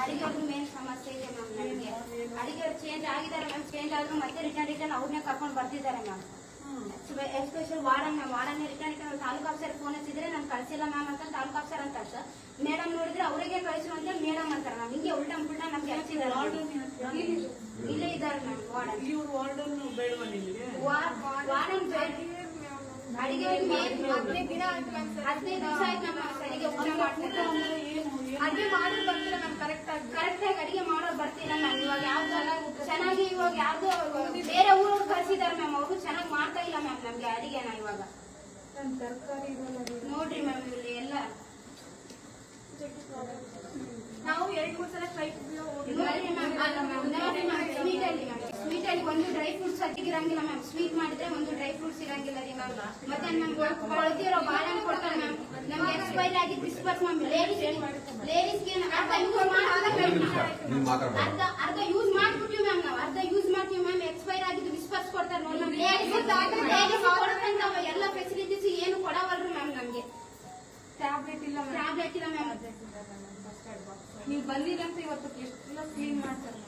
ಅಡಿಗೆ ಮೇನ್ ಸಮಸ್ಯೆ ಇದೆ ಮ್ಯಾಮ್ ನನಗೆ ಅಡಿಗೆ ಚೇಂಜ್ ಆಗಿದ್ದಾರೆ ಮ್ಯಾಮ್ ಚೇಂಜ್ ಆದ್ರೂ ಮತ್ತೆ ರಿಟರ್ನ್ ರಿಟರ್ನ್ ಅವ್ರನ್ನೇ ಕರ್ಕೊಂಡು ಬರ್ತಿದ್ದಾರೆ ma'am special warden ma'am warden return return taluk officer phone ಹಚ್ಚಿದ್ರೆ ನಾನು ಕಳ್ಸಿಲ್ಲ ಮ್ಯಾಮ್ ಅಂತ ತಾಲೂಕು ಆಫೀಸರ್ ಅಂತ ಸರ್ ಮೇಡಮ್ ನೋಡಿದ್ರೆ ಅವರಿಗೆ ಕಳಿಸು ಅಂತ ಮೇಡಮ್ ಅಂತಾರೆ ಮ್ಯಾಮ್ ಹಿಂಗೆ ಉಲ್ಟಾ ಪುಲ್ಟಾ ನಮ್ಗೆ ಹಚ್ಚಿದ್ದಾರೆ ಇಲ್ಲೇ ಇದ್ದಾರೆ ಮ್ಯಾಮ್ ವಾರ್ಡನ್ ವಾರ್ಡನ್ ಬೇಡವಾ ನಿಮಗೆ? ವಾರ್ಡನ್ ಅಡಿಗೆ ಹದಿನೈದು ದಿವಸ ಆಯ್ತು ಮ್ಯಾಮ್ ಸರಿಗೆ ಊಟ ಮಾಡ್ತಿಲ್ಲ ಅಡಿಗೆ ಮಾಡೋದು ಬರ್ತಿಲ್ಲ ಮ್ಯಾಮ್ ಕರೆಕ್ಟ್ ಆಗಿ ಕರೆಕ್ಟ್ ಆಗಿ ಅಡಿಗೆ ಮಾಡೋದು ಚೆನ್ನಾಗಿ ಇವಾಗ ಯಾವ್ದೋ ಬೇರೆ ಊರು ಕಳ್ಸಿದಾರೆ ಮ್ಯಾಮ್ ಅವರು ಚೆನ್ನಾಗಿ ಮಾಡ್ತಾ ಇಲ್ಲ ಮ್ಯಾಮ್ ನಮ್ಗೆ ಅಡಿಗೆನ ಇವಾಗ. ನೋಡ್ರಿ ಮ್ಯಾಮ್ ಇಲ್ಲಿ ಎಲ್ಲ. ನಾವು ಎರಡ್ ಮೂರ್ ಸಲ ಟ್ರೈ ನೋಡ್ರಿ ಮ್ಯಾಮ್ ಅಲ್ಲ ಮ್ಯಾಮ್ ನೋಡ್ರಿ ಮ್ಯಾಮ್ ಸ್ವೀಟ್ ಅಲ್ಲಿ ಮ್ಯಾಮ್ ಸ್ವೀಟ್ ಅಲ್ಲಿ ಒಂದು ಡ್ರೈ ಫ್ರೂಟ್ಸ್ ಇರಂಗಿಲ್ಲ ಮ್ಯಾಮ್ ಸ್ವೀಟ್ ಮಾಡಿದ್ರೆ ಒಂದು ಡ್ರೈ ಫ್ರೂಟ್ಸ್ ಇರಂಗಿಲ್ಲ ರೀ ಮ್ಯಾಮ್ ಮತ್ತೆ ಕೊಳ್ತಿರೋ ಬಾಳೆಹಣ್ಣು ಕೊಡ್ತಾರೆ ಮ್ಯಾಮ್ ನಮ್ಗೆ ಎಕ್ಸ್ಪೈರ್ ಆಗಿದ್ದು ಬಿಸ್ಕಟ್ ಮ್ಯಾಮ್ ಲೇಡೀಸ್ ಲೇಡೀಸ್ಗೆ ಅರ್ಧ ಯೂಸ್ ನೀವು ಮಾತಾಡ್ಬಾರ್ದು. ಅರ್ಧ ಅರ್ಧ ಯೂಸ್ ಮಾಡ್ಬಿಟ್ಟಿವಿ ಮ್ಯಾಮ್ ನಾವು ಅರ್ಧ ಯೂಸ್ ಮಾಡ್ತೀವಿ ಮ್ಯಾಮ್ ಎಕ್ಸ್ಪೈರ್ ಆಗಿದ್ದು ಬಿಸ್ಕಟ್ಸ್ ಕೊಡ್ತಾರೆ ನೋಡಿ ಮ್ಯಾಮ್ ಲೇಡೀಸ್ ಲೇಡೀಸ್ ಕೊಡ್ತಂತ ಎಲ್ಲ ಫೆಸಿಲಿಟೀಸ್ ಏನು ಕೊಡವಲ್ರಿ ಮ್ಯಾಮ್ ನಮ್ಗೆ ಟ್ಯಾಬ್ಲೆಟ್ ಇಲ್ಲ ಟ್ಯಾಬ್ಲೆಟ್ ಇಲ್ಲ ನೀವು ಬಂದಿರಂತ ಇವತ್ತು ಎಷ್ಟು ಕ್ಲೀನ್ ಮಾಡ್ತಾರೆ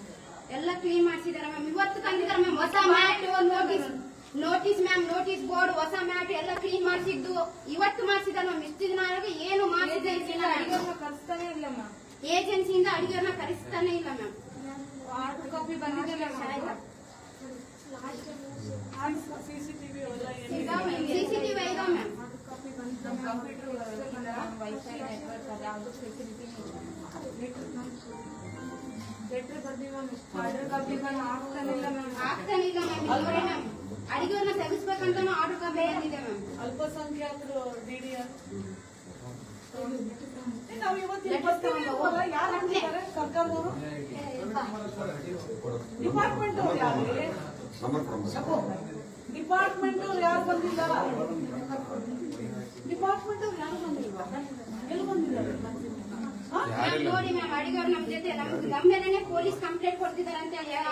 ಎಲ್ಲ ಕ್ಲೀನ್ ಮಾಡಿಸಿದಾರೆ ಮ್ಯಾಮ್ ಇವತ್ತು ತಂದಿದ್ದಾರೆ ಮ್ಯಾಮ್ ಹೊಸ mat notice notice ma'am notice board ಹೊಸ ಮ್ಯಾಟ್ ಎಲ್ಲ ಕ್ಲೀನ್ ಮಾಡಿಸಿದ್ದು. ಇವತ್ತು ಮಾಡಿಸಿದಾರೆ ಮ್ಯಾಮ್ ಇಷ್ಟು ದಿನ ಆಗಿ ಏನು ಮಾಡಿಸಿದೆ ಅಡಿಗೆನ ಕಲಿಸ್ತಾನೆ ಇಲ್ಲ ಮ್ಯಾಮ್ ಏಜೆನ್ಸಿಯಿಂದ ಅಡುಗೆನ ಕರೆಸ್ತಾನೆ ಇಲ್ಲ ಮ್ಯಾಮ್ ಆರ್ಡರ್ ಕಾಪಿ ಬಂದಿದೆ ಮ್ಯಾಮ್ ಸಿಸಿಟಿವಿ ಸಿಸಿಟಿವಿ ಇದಾವ ಮ್ಯಾಮ್ ಕಂಪ್ಯೂಟರ್ ವೈಫೈ ನೆಟ್ವರ್ಕ್ ಅದು ಯಾವುದು ಫೆಸಿಲಿಟಿ ಆರ್ಡರ್ ಮ್ಯಾಮ್ ಅಲ್ಪಸಂಖ್ಯಾತರು ನಾವು ಇವತ್ತು ಯಾರು ಸರ್ಕಾರದವರು ಡಿಪಾರ್ಟ್ಮೆಂಟ್ ಯಾರು ಡಿಪಾರ್ಟ್ಮೆಂಟ್ ಯಾರು ನೋಡಿ ಮ್ಯಾಮ್ ಅಡಿಗೆಯವ್ರು ನಮ್ ಜೊತೆ ನಮ್ ನಮ್ಮ ಮೇಲೆನೆ ಪೊಲೀಸ್ ಕಂಪ್ಲೇಂಟ್ ಕೊಡ್ತಿದ್ದಾರೆ. ಅಂತ ಹೇಳಿ ಯಾವ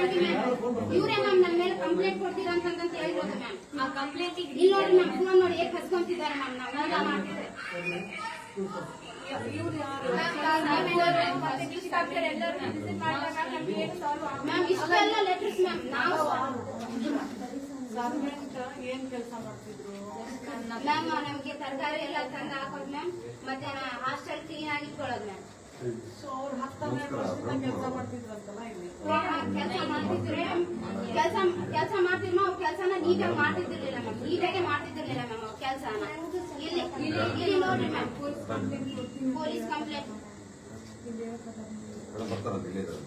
ಆಗಿ ಮ್ಯಾಮ್ ಇವರೇ ಮೇಲೆ ಕಂಪ್ಲೇಂಟ್ ಕೊಡ್ತೀರಾ ಅಂತ ಹೇಳಿರೋದು ಮ್ಯಾಮ್ ಆ ಕಂಪ್ಲೇಂಟ್ ಇಲ್ಲಿ ನೋಡಿ ಮ್ಯಾಮ್ ಫೋನ್ ನೋಡಿ ಹೇಗೆ ಹಚ್ಕೊಂತಿದ್ದಾರೆ ಮ್ಯಾಮ್ ನಾವು? ಊಟ ಮಾಡ್ತಿದ್ರೆ ಮ್ಯಾಮ್ ಇಷ್ಟೆಲ್ಲ ಲೆಟರ್ಸ್ ಮ್ಯಾಮ್ ನಾವು ಏನ್ ಕೆಲಸ ಮಾಡ್ತಿದ್ರು ಮ್ಯಾಮ್ ನಮಗೆ ತರಕಾರಿ ಎಲ್ಲ ತಂದು ಹಾಕೋದು ಮ್ಯಾಮ್ ಮತ್ತೆ ಹಾಸ್ಟೆಲ್ ಕ್ಲೀನ್ ಆಗಿ ಇಟ್ಕೊಳ್ಳೋದು ಮ್ಯಾಮ್ ಸೊ ಅವ್ರು ಹತ್ತನ್ನೆರಡು ವರ್ಷದಿಂದ ಕೆಲಸ ಮಾಡ್ತಿದ್ರಂತಲ್ಲ ಇಲ್ಲಿ ಕೆಲಸ ಮಾಡ್ತಿದ್ರೆ ಕೆಲಸ ಕೆಲಸ ಮಾಡ್ತಿದ್ರು ಅವ್ರು ಕೆಲಸನ ನೀಟಾಗಿ ಮಾಡ್ತಿದ್ದಿರ್ಲಿಲ್ಲ ಮ್ಯಾಮ್ ನೀಟಾಗಿ ಮಾಡ್ತಿದ್ದಿರ್ಲಿಲ್ಲ ಮ್ಯಾಮ್ ಅವ್ರ ಕೆಲಸನ ಇಲ್ಲಿ ಇಲ್ಲಿ ಇಲ್ಲಿ ನೋಡ್ರಿ ಮ್ಯಾಮ್ ಪೊಲೀಸ್ ಕಂಪ್ಲೇಂಟ್ ಮೇಡಮ್ ಬರ್ತಾರಂತ ಇಲ್ಲೇ ಇದ್ದಾರೆ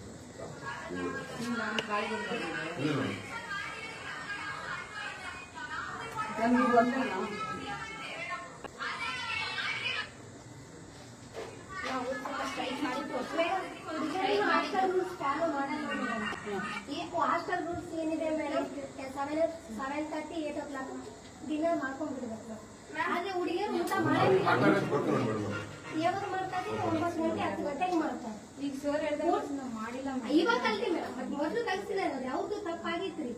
ಇಲ್ಲ ಮೇಡಮ್. ನನ್ಗೆ ಬಂದೇನಾ ಸ್ಟ್ರೈಕ್ ಮಾಡಿದ್ದು ಸ್ಟ್ರೈಕ್ ಮಾಡಿದ್ದು ಹಾಸ್ಟೆಲ್ ರೂಲ್ಸ್ ಏನಿದೆ madam seven seven thirty eight o'clock dinner ಮಾಡ್ಕೊಂಡ್ಬಿಡ್ಬೇಕು ಆದ್ರೆ ಹುಡುಗಿಯರು ಊಟ ಮಾಡಂಗಿಲ್ಲ ಯಾವಾಗ ಮಾಡ್ತಾರೆ ಒಂಬತ್ತು ಗಂಟೆ ಹತ್ತು ಗಂಟೆಗೆ ಮಾಡ್ತಾರೆ ಈಗ ಸರ್ ಹೇಳಿದ್ರೆ ನಾವು ಮಾಡಿಲ್ಲ ಮ್ಯಾಮ್ ಇವಾಗ ಕಲ್ತಿ ಮೇಡಮ್ ಮತ್ತೆ ಮೊದಲು ಅನ್ನೋದು ಯಾವ್ದು ತಪ್ಪಾಗಿತ್ರಿ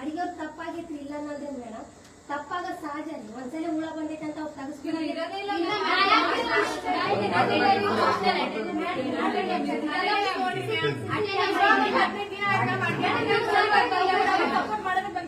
ಅಡಿಗೆಯವ್ರು ತಪ್ಪಾಗಿತ್ರಿ ಇಲ್ಲ ಅನ್ನೋದೇ ಮೇಡಮ್ ತಪ್ಪಾಗ ಸಹಜ ರೀ ಒಂದ್ಸಲ ಹುಳ ಬಂದೈತೆ ಅಂತ ಅವ್ರು ತೆಗಿಸ್ಬಿಡೋದು ಇರೋದೇ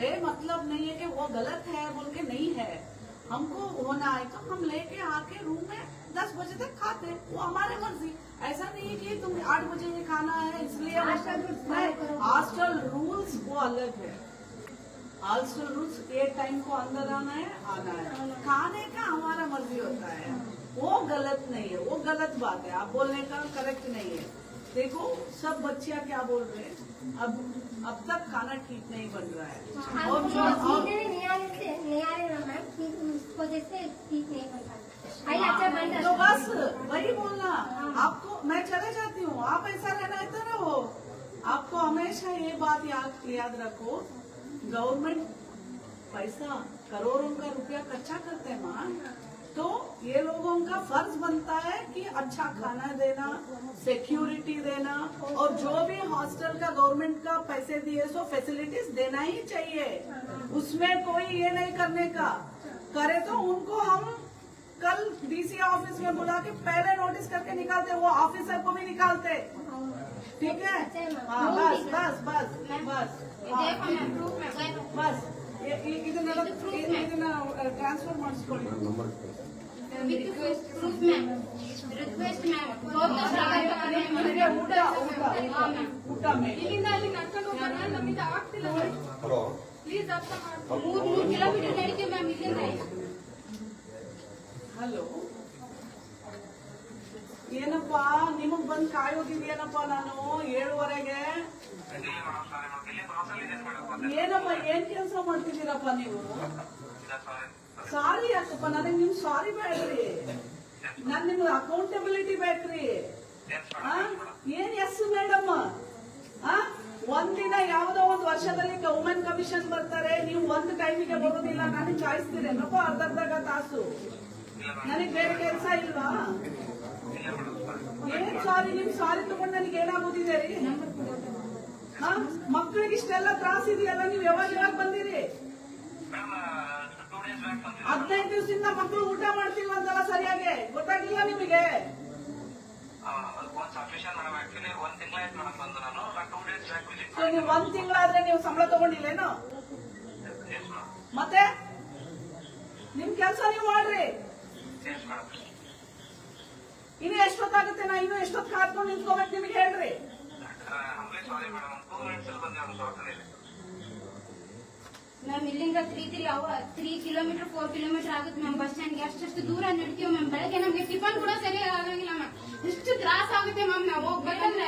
ये मतलब नहीं है कि वो गलत है बोल के नहीं है। हमको होना है तो हम लेके आके रूम में दस बजे तक खाते वो हमारे मर्ज़ी। ऐसा नहीं है कि तुम आठ बजे ही खाना है इसलिए। हॉस्टल रूल्स वो अलग है। हॉस्टल रूल्स एक टाइम को अंदर आना है आना है। खाने का हमारा मर्ज़ी होता है। वो गलत नहीं है वो गलत बात है। आप बोलने का करेक्ट नहीं है। देखो सब बच्चिया क्या बोल रहे हैं? अब अब तक खाना ठीक नहीं बन रहा है। और जो और अच्छा तो बस वही बोलना आपको मैं चले जाती हूँ आप ऐसा रहना है तो रहो आपको हमेशा ये बात याद याद रखो गवर्नमेंट पैसा करोड़ों का रुपया कच्चा करते हैं माँ। तो ये लोगों का फ़र्ज़ बनता है कि अच्छा खाना देना सिक्योरिटी देना और जो भी हॉस्टल का गवर्नमेंट का पैसे दिए सो फैसिलिटीज़ देना ही चाहिए। उसमें कोई ये नहीं करने का। करे तो उनको हम कल डीसी ऑफ़िस में बुला के पहले नोटिस करके निकालते वो ऑफिसर को भी निकालते। ठीक है? हाँ बस बस बस बस। हाँ, देखो मैम प्रूफ ಆಗ್ತಿಲ್ಲ ಪ್ಲೀಸ್ ಅರ್ಥ ಮಾಡ್ಕೊಂಡು ಮೂರ್ ಮ್ಯಾಮ್ ಹಲೋ ಏನಪ್ಪಾ, ನಿಮಗ್ ಬಂದ್ ಕಾಯೋದಿದ್ಯೇನಪ್ಪ ನಾನು ಏಳುವರೆಗೆ? ಏನಪ್ಪ, ಏನ್ ಕೆಲಸ ಮಾಡ್ತಿದ್ದೀರಪ್ಪ ನೀವು? ಸಾರಿ ಯಾಕಪ್ಪ ನನಗೆ ನಿಮ್ ಸಾರಿ ಬೇಡ್ರಿ. ನನ್ ನಿಮ್ಗೆ ಅಕೌಂಟಬಿಲಿಟಿ ಬೇಕ್ರಿ? ಏನ್ ಎಸ್ ಮೇಡಮ್ ಒಂದಿನ ಯಾವ್ದೋ ಒಂದ್ ವರ್ಷದಲ್ಲಿ ವುಮೆನ್ ಕಮಿಷನ್ ಬರ್ತಾರೆ, ನೀವು ಒಂದ್ ಟೈಮಿಗೆ ಬರೋದಿಲ್ಲ ನನಗೆ ಅರ್ಧ ಅರ್ಧ ತಾಸು. ನನಗೆ ಬೇರೆ ಕೆಲಸ ಇಲ್ವಾ? ಏನ್ ಸಾರಿ ನಿಮ್ ಸಾರಿ ತಗೊಂಡ್ ನನಗೆ ಏನಾಗೋದಿದೆ ರೀ? ಹಾ? ಮಕ್ಳಿಗೆ ಇಷ್ಟೆಲ್ಲ ತ್ರಾಸ ಇದೆಯಲ್ಲ, ನೀವು ಯಾವಾಗ ಯಾವಾಗ ಬಂದಿರಿ? ಹದಿನೈದು ದಿವಸದಿಂದ ಮಕ್ಕಳು ಊಟ ಮಾಡ್ತಿಲ್ವಂತಲ್ಲ ಸರಿಯಾಗಿ? ಗೊತ್ತಾಗಿಲ್ಲ ನಿಮಗೆ? ನೀವು ಒಂದ್ ತಿಂಗಳಾದ್ರೆ ನೀವು ಸಂಬಳ ತಗೊಂಡಿಲ್ಲೇನು ಮತ್ತೆ? ನಿಮ್ ಕೆಲಸ ನೀವು ಮಾಡ್ರಿ. ಇನ್ನು ಎಷ್ಟೊತ್ತಾಗುತ್ತೆ? ನಾ ಇನ್ನು ಎಷ್ಟೊತ್ತು ಕಾದ್ಕೊಂಡು ನಿಂತ್ಕೋಬೇಕು ನಿಮಗೆ ಹೇಳ್ರಿ. ಮ್ಯಾಮ್ ಇಲ್ಲಿಂದ three three hour three kilometre four kilometre ಆಗುತ್ತೆ ಮ್ಯಾಮ್ ಬಸ್ ಸ್ಟ್ಯಾಂಡ್ಗೆ ಅಷ್ಟು ದೂರ ನಡ್ತೀವಿ ಮ್ಯಾಮ್ ಬೆಳಗ್ಗೆ ನಮ್ಗೆ ಟಿಫನ್ ಕೂಡ ಸರಿಯಾಗಿ ಆಗಂಗಿಲ್ಲ ಮ್ಯಾಮ್ ಇಷ್ಟು ತ್ರಾಸ ಆಗುತ್ತೆ ಮ್ಯಾಮ್ ನಾವು ಹೋಗ್ಬೇಕಂದ್ರೆ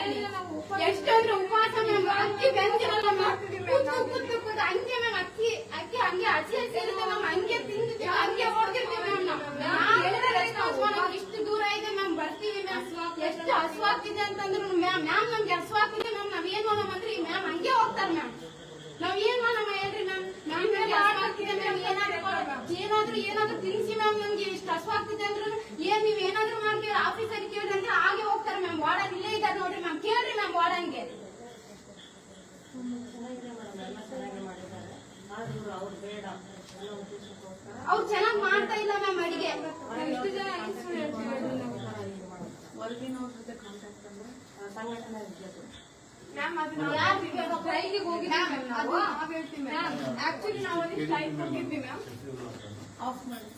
ಎಷ್ಟಂದ್ರೆ ಉಪವಾಸ ಮ್ಯಾಮ್ ಅಕ್ಕಿ ಬೆಂದಿರಲ್ಲ ಮ್ಯಾಮ್ ಹಂಗೆ ಮ್ಯಾಮ್ ಅಕ್ಕಿ ಅಕ್ಕಿ ಹಂಗೆ ಹಸಿ ಹಸಿ ಇರುತ್ತೆ ಮ್ಯಾಮ್ ಹಂಗೆ ತಿಂದಿರ್ತೀವಿ ಹಂಗೆ ಓಡ್ತಿರ್ತೀವಿ ಮ್ಯಾಮ್ ನಾವು ನಾವ್ ಹೇಳಿದ್ರೆ ಎಷ್ಟು ಹಸುವ ನಮ್ಗೆ ಇಷ್ಟು ದೂರ ಇದೆ ಮ್ಯಾಮ್ ಬರ್ತೀವಿ ಮ್ಯಾಮ್ ಎಷ್ಟು ಹಸುವಾಗ್ತಿದೆ ಅಂತಂದ್ರು ಮ್ಯಾಮ್ ಮ್ಯಾಮ್ ನಮ್ಗೆ ಹಸುವಾಗ್ತಿದೆ ಮ್ಯಾಮ್ ನಾವ್ ಏನ್ ಮಾಡೋಣ ಅಂದ್ರೆ ಮ್ಯಾಮ್ ಹಂಗೆ ಹೋಗ್ತಾರೆ ಮ್ಯಾಮ್ ನಾವ್ ಏನ್ ಮಾಡೋಣ ಹೇಳ್ರಿ ಮ್ಯಾಮ್ ಮ್ಯಾಮ್ ನಮ್ಗೆ ಹಸುವಾಗ್ತಿದೆ ಮ್ಯಾಮ್ ಏನಾದ್ರು ಏನಾದ್ರೂ ತಿನ್ಸಿ ಮ್ಯಾಮ್ ನಮ್ಗೆ ಇಷ್ಟ. ಹಸುವಾಗ್ತಿದೆ ಅಂದ್ರೆ ಏನ್ ನೀವ್ ಏನಾದ್ರೂ ಮಾಡ್ತೀವಿ ಆಫೀಸರ್ ಕೇಳಿದ್ರೆ ಅಂದ್ರೆ ಹಾಗೆ ಹೋಗ್ತಾರೆ ಮ್ಯಾಮ್ ವಾರ್ಡನ್ ಇಲ್ಲೇ ಇದ್ದಾರೆ ನೋಡ್ರಿ ಮ್ಯಾಮ್ ಕೇಳ್ರಿ ಮ್ಯಾಮ್ ವಾರ್ಡನ್ಗೆ. ಅವ್ರು ಚೆನ್ನಾಗಿ ಮಾಡ್ತಾ ಇಲ್ಲ ಮ್ಯಾಮ್ ಅಡಿಗೆ. ಎಷ್ಟು ಜನ ಮ್ಯಾಮ್ ಆಕ್ಚುಲಿ ನಾವು ಒಂದು ಹೋಗಿದ್ವಿ ಮ್ಯಾಮ್ ಆಫ್ ಮಾಡಿ